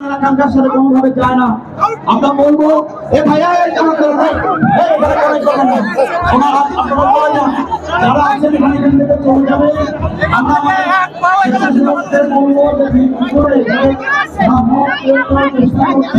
আকাঙ্ক্ষার সাথে কোনোভাবে যায় না আমরা বলব এ ভাইয়া যারা আছেন এখানে চলে যাবে আমরা চেষ্টা করছি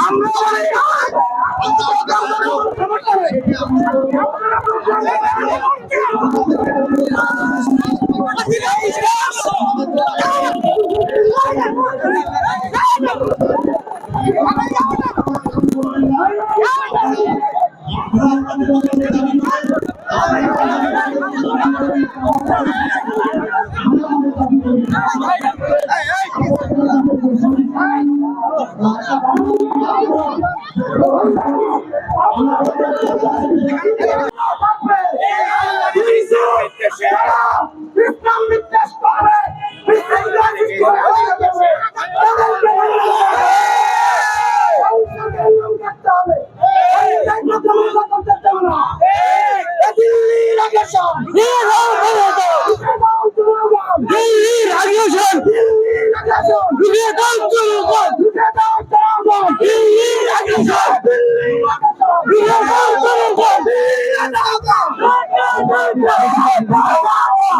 আমরা তাদেরকে ধন্যবাদ আমরা ইসলাম আগ্রাসন দিল্লির আগ্রাসন